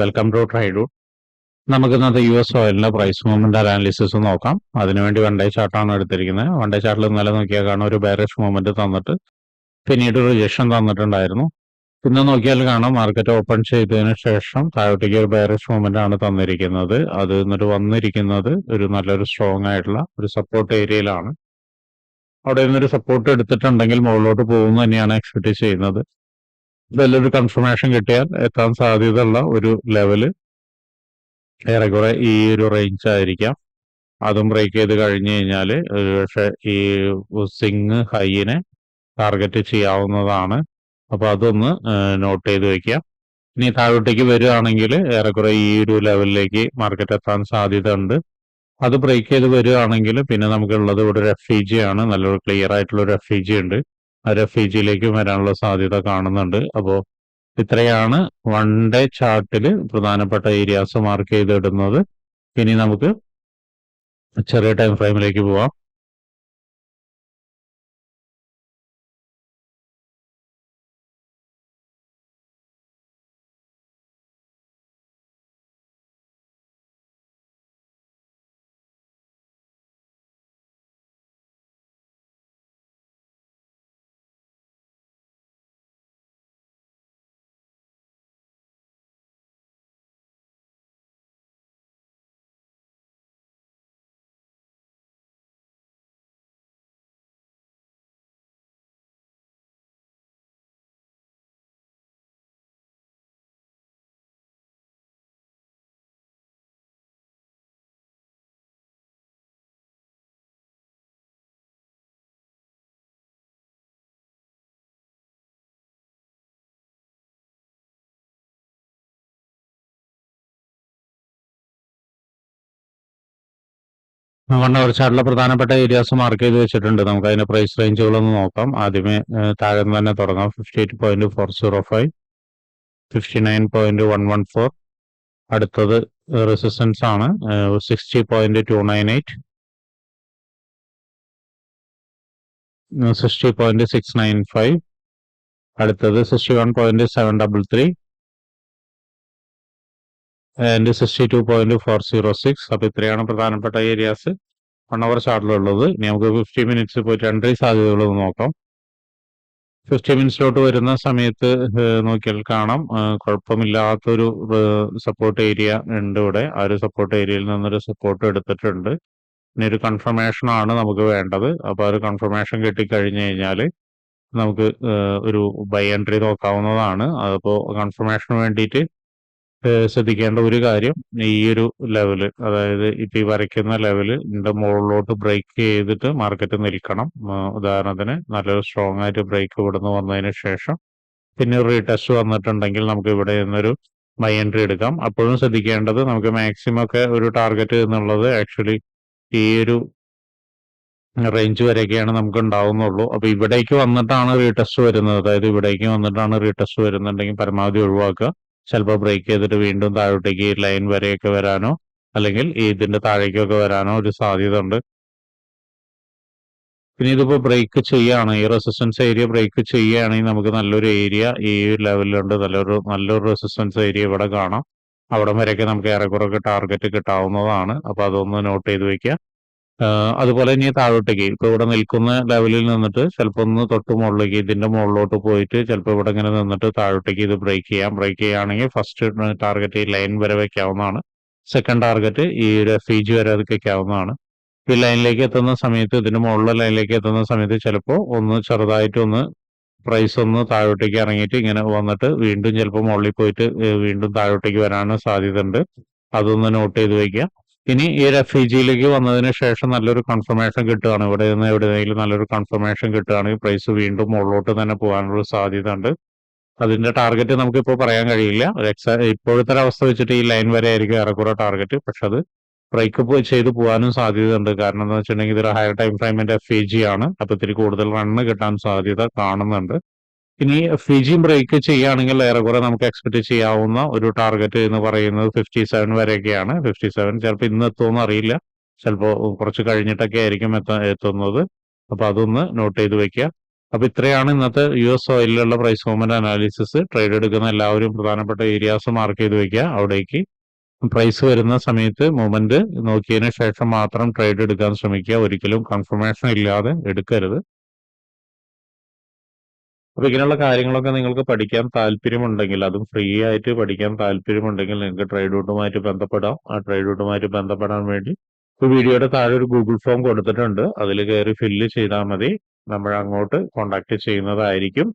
Welcome to trade നമുക്ക് ഇന്നത്തെ U S ഓയിലിന്റെ പ്രൈസ് മൂവ്മെന്റ് അനാലിസിസ് നോക്കാം. അതിനുവേണ്ടി വൺ ഡേ ചാർട്ടാണ് എടുത്തിരിക്കുന്നത്. വൺ ഡേ ചാർട്ടിൽ ഇന്നലെ നോക്കിയാൽ കാണാം ഒരു ബെയറിഷ് മൂവ്മെന്റ് തന്നിട്ട് പിന്നീട് ഒരു റിജക്ഷൻ തന്നിട്ടുണ്ടായിരുന്നു. ഇന്ന് നോക്കിയാൽ കാണാം മാർക്കറ്റ് ഓപ്പൺ ചെയ്തതിനു ശേഷം താഴോട്ടേക്ക് ഒരു ബെയറിഷ് മൂവ്മെന്റ് ആണ് തന്നിരിക്കുന്നത്. അത് എന്നിട്ട് വന്നിരിക്കുന്നത് ഒരു നല്ലൊരു സ്ട്രോങ് ആയിട്ടുള്ള ഒരു സപ്പോർട്ട് ഏരിയയിലാണ് അവിടെ നിന്നൊരു സപ്പോർട്ട് എടുത്തിട്ടുണ്ടെങ്കിൽ മുകളിലോട്ട് പോകുന്നു തന്നെയാണ് എക്സ്പെക്ട് ചെയ്യുന്നത്. നല്ലൊരു കൺഫർമേഷൻ കിട്ടിയാൽ എത്താൻ സാധ്യതയുള്ള ഒരു ലെവൽ ഏറെക്കുറെ ഈ ഒരു റേഞ്ച് ആയിരിക്കാം. അതും ബ്രേക്ക് ചെയ്ത് കഴിഞ്ഞു കഴിഞ്ഞാൽ പക്ഷെ ഈ സിങ് ഹൈയിനെ ടാർഗറ്റ് ചെയ്യാവുന്നതാണ്. അപ്പൊ അതൊന്ന് നോട്ട് ചെയ്ത് വെക്കാം ഇനി താഴോട്ടേക്ക് വരികയാണെങ്കിൽ ഏറെക്കുറെ ഈ ഒരു ലെവലിലേക്ക് മാർക്കറ്റ് എത്താൻ സാധ്യത ഉണ്ട് അത് ബ്രേക്ക് ചെയ്ത് വരികയാണെങ്കിൽ പിന്നെ നമുക്കുള്ളത് ഇവിടെ ഒരു എഫ് ഇ ജി ആണ്. നല്ലൊരു ക്ലിയർ ആയിട്ടുള്ള ഒരു എഫ് ഇ ജി ഉണ്ട്. ആ ഒരു എഫ് ഇ ജിയിലേക്ക് വരാനുള്ള സാധ്യത കാണുന്നുണ്ട്. അപ്പോൾ ഇത്രയാണ് വൺ ഡേ ചാർട്ടിൽ പ്രധാനപ്പെട്ട ഏരിയാസ് മാർക്ക് ചെയ്തിടുന്നത്. ഇനി നമുക്ക് ചെറിയ ടൈം ഫ്രെയിമിലേക്ക് പോവാം. അവർ ചാർട്ടിലെ പ്രധാനപ്പെട്ട ഏരിയാസ് മാർക്ക് ചെയ്ത് വെച്ചിട്ടുണ്ട്. നമുക്ക് അതിന്റെ പ്രൈസ് റേഞ്ചുകളൊന്ന് നോക്കാം. ആദ്യമേ താഴെ നിന്ന് തന്നെ തുടങ്ങാം. Fifty eight point four zero five fifty nine point one one four അടുത്തത് റെസിസ്റ്റൻസ് ആണ്. Sixty point two nine eight sixty point six nine five അടുത്തത് sixty one point seven double three and sixty two point four zero six അപ്പൊ ഇത്രയാണ് പ്രധാനപ്പെട്ട areas one hour ചാർട്ടിലുള്ളത് ഇനി നമുക്ക് fifty minutes പോയിട്ട് എൻട്രി സാധ്യതകളൊന്ന് നോക്കാം. ഫിഫ്റ്റി മിനിറ്റ്സിലോട്ട് വരുന്ന സമയത്ത് നോക്കിയാൽ കാണാം. കുഴപ്പമില്ലാത്തൊരു സപ്പോർട്ട് ഏരിയ ഉണ്ട് ഇവിടെ. ആ ഒരു സപ്പോർട്ട് ഏരിയയിൽ നിന്നൊരു സപ്പോർട്ട് എടുത്തിട്ടുണ്ട്. ഇനി ഒരു കൺഫർമേഷൻ ആണ് നമുക്ക് വേണ്ടത്. അപ്പോൾ ആ ഒരു കൺഫർമേഷൻ കിട്ടിക്കഴിഞ്ഞു കഴിഞ്ഞാൽ നമുക്ക് ഒരു ബൈ എൻട്രി നോക്കാവുന്നതാണ്. അതിപ്പോ കൺഫർമേഷന് വേണ്ടിയിട്ട് ശ്രദ്ധിക്കേണ്ട ഒരു കാര്യം ഈ ഒരു ലെവൽ അതായത് ഇപ്പൊ ഈ വരയ്ക്കുന്ന ലെവൽ ഇതിന്റെ മുകളിലോട്ട് ബ്രേക്ക് ചെയ്തിട്ട് മാർക്കറ്റ് നിൽക്കണം. ഉദാഹരണത്തിന് നല്ലൊരു സ്ട്രോങ് ആയിട്ട് ബ്രേക്ക് ഇവിടുന്ന് വന്നതിന് ശേഷം പിന്നെ ഒരു റീടെസ്റ്റ് വന്നിട്ടുണ്ടെങ്കിൽ നമുക്ക് ഇവിടെ നിന്നൊരു ബൈ എൻട്രി എടുക്കാം. അപ്പോഴും ശ്രദ്ധിക്കേണ്ടത് നമുക്ക് മാക്സിമം ഒക്കെ ഒരു ടാർഗറ്റ് എന്നുള്ളത് ആക്ച്വലി ഈ ഒരു റേഞ്ച് വരെയൊക്കെയാണ് നമുക്ക് ഉണ്ടാവുന്നുള്ളൂ. അപ്പൊ ഇവിടേക്ക് വന്നിട്ടാണ് റീടെസ്റ്റ് വരുന്നത്. അതായത് ഇവിടേക്ക് വന്നിട്ടാണ് റീടെസ്റ്റ് വരുന്നുണ്ടെങ്കിൽ പരമാവധി ഒഴിവാക്കുക. ചിലപ്പോൾ ബ്രേക്ക് ചെയ്തിട്ട് വീണ്ടും താഴോട്ടേക്ക് ഈ ലൈൻ വരെയൊക്കെ വരാനോ അല്ലെങ്കിൽ ഇതിന്റെ താഴേക്കൊക്കെ വരാനോ ഒരു സാധ്യത ഉണ്ട് പിന്നെ ഇതിപ്പോ ബ്രേക്ക് ചെയ്യാണ്. ഈ റെസിസ്റ്റൻസ് ഏരിയ ബ്രേക്ക് ചെയ്യുകയാണെങ്കിൽ നമുക്ക് നല്ലൊരു ഏരിയ ഈ ലെവലിലുണ്ട് നല്ലൊരു നല്ലൊരു റെസിസ്റ്റൻസ് ഏരിയ ഇവിടെ കാണാം. അവിടം വരെയൊക്കെ നമുക്ക് ഏറെക്കുറെ ടാർഗറ്റ് കിട്ടാവുന്നതാണ്. അപ്പൊ അതൊന്ന് നോട്ട് ചെയ്ത് വെക്കുക. അതുപോലെ ഇനി താഴോട്ടേക്ക് ഇപ്പൊ ഇവിടെ നിൽക്കുന്ന ലെവലിൽ നിന്നിട്ട് ചിലപ്പോൾ ഒന്ന് തൊട്ട് മുകളിലേക്ക് ഇതിന്റെ മുകളിലോട്ട് പോയിട്ട് ചിലപ്പോൾ ഇവിടെ ഇങ്ങനെ നിന്നിട്ട് താഴോട്ടേക്ക് ഇത് ബ്രേക്ക് ചെയ്യാം. ബ്രേക്ക് ചെയ്യുകയാണെങ്കിൽ ഫസ്റ്റ് ടാർഗറ്റ് ഈ ലൈൻ വരെ വെക്കാവുന്നതാണ്. സെക്കൻഡ് ടാർഗറ്റ് ഈ ഒരു എഫ് ഇ ജി വരെ അത് വെക്കാവുന്നതാണ്. ഈ ലൈനിലേക്ക് എത്തുന്ന സമയത്ത് ഇതിന്റെ മുകളിലെ ലൈനിലേക്ക് എത്തുന്ന സമയത്ത് ചിലപ്പോൾ ഒന്ന് ചെറുതായിട്ട് ഒന്ന് പ്രൈസ് ഒന്ന് താഴോട്ടേക്ക് ഇറങ്ങിയിട്ട് ഇങ്ങനെ വന്നിട്ട് വീണ്ടും ചിലപ്പോൾ മുകളിൽ പോയിട്ട് വീണ്ടും താഴോട്ടേക്ക് വരാനും സാധ്യത ഉണ്ട് അതൊന്ന് നോട്ട് ചെയ്ത് വെക്കുക. ഇനി ഈ ഒരു എഫ് ഇ ജിയിലേക്ക് വന്നതിന് ശേഷം നല്ലൊരു കൺഫർമേഷൻ കിട്ടുകയാണ്. ഇവിടെ നിന്ന് എവിടെയെങ്കിലും നല്ലൊരു കൺഫർമേഷൻ കിട്ടുകയാണെങ്കിൽ പ്രൈസ് വീണ്ടും മുകളിലോട്ട് തന്നെ പോകാനുള്ള സാധ്യത ഉണ്ട് അതിന്റെ ടാർഗറ്റ് നമുക്ക് നമുക്കിപ്പോൾ പറയാൻ കഴിയില്ല. ഒരു ഇപ്പോഴത്തെ അവസ്ഥ വെച്ചിട്ട് ഈ ലൈൻ വരെ ആയിരിക്കും ഏറെക്കുറെ ടാർഗറ്റ് പക്ഷെ അത് ബ്രേക്കപ്പ് ചെയ്ത് പോകാനും സാധ്യതയുണ്ട്. കാരണം എന്താ വെച്ചിട്ടുണ്ടെങ്കിൽ ഇതൊരു ഹയർ ടൈം ഫ്രൈമിന്റെ എഫ് ഇ ജി ആണ്. അപ്പൊ ഇത്തിരി കൂടുതൽ റണ്ണ് കിട്ടാൻ സാധ്യത കാണുന്നുണ്ട്. ഇനി ഫിജി ബ്രേക്ക് ചെയ്യുകയാണെങ്കിൽ ഏറെക്കുറെ നമുക്ക് എക്സ്പെക്ട് ചെയ്യാവുന്ന ഒരു ടാർഗറ്റ് എന്ന് പറയുന്നത് ഫിഫ്റ്റി സെവൻ വരെയൊക്കെയാണ്. ഫിഫ്റ്റി സെവൻ ചിലപ്പോൾ ഇന്ന് എത്തുമെന്ന് അറിയില്ല. ചിലപ്പോൾ കുറച്ച് കഴിഞ്ഞിട്ടൊക്കെ ആയിരിക്കും എത്ത എത്തുന്നത്. അപ്പൊ അതൊന്ന് നോട്ട് ചെയ്ത് വെക്കുക. അപ്പൊ ഇത്രയാണ് ഇന്നത്തെ യു എസ് ഓയിലുള്ള പ്രൈസ് മൂവ്മെന്റ് അനാലിസിസ് ട്രേഡ് എടുക്കുന്ന എല്ലാവരും പ്രധാനപ്പെട്ട ഏരിയാസ് മാർക്ക് ചെയ്ത് വെക്കുക അവിടേക്ക്. പ്രൈസ് വരുന്ന സമയത്ത് മൂവ്മെന്റ് നോക്കിയതിന് ശേഷം മാത്രം ട്രേഡ് എടുക്കാൻ ശ്രമിക്കുക. ഒരിക്കലും കൺഫർമേഷൻ ഇല്ലാതെ എടുക്കരുത്. അപ്പൊ ഇങ്ങനെയുള്ള കാര്യങ്ങളൊക്കെ നിങ്ങൾക്ക് പഠിക്കാൻ താല്പര്യമുണ്ടെങ്കിൽ അതും ഫ്രീ ആയിട്ട് പഠിക്കാൻ താല്പര്യമുണ്ടെങ്കിൽ നിങ്ങൾക്ക് ട്രേഡ് റൂട്ടുമായിട്ട് ബന്ധപ്പെടാം. ആ ട്രേഡ് റൂട്ടുമായിട്ട് ബന്ധപ്പെടാൻ വേണ്ടി ഇപ്പൊ വീഡിയോയുടെ താഴെ ഒരു ഗൂഗിൾ ഫോം കൊടുത്തിട്ടുണ്ട്. അതിൽ കയറി ഫില്ല് ചെയ്താൽ മതി. നമ്മൾ അങ്ങോട്ട് കോണ്ടാക്ട് ചെയ്യുന്നതായിരിക്കും.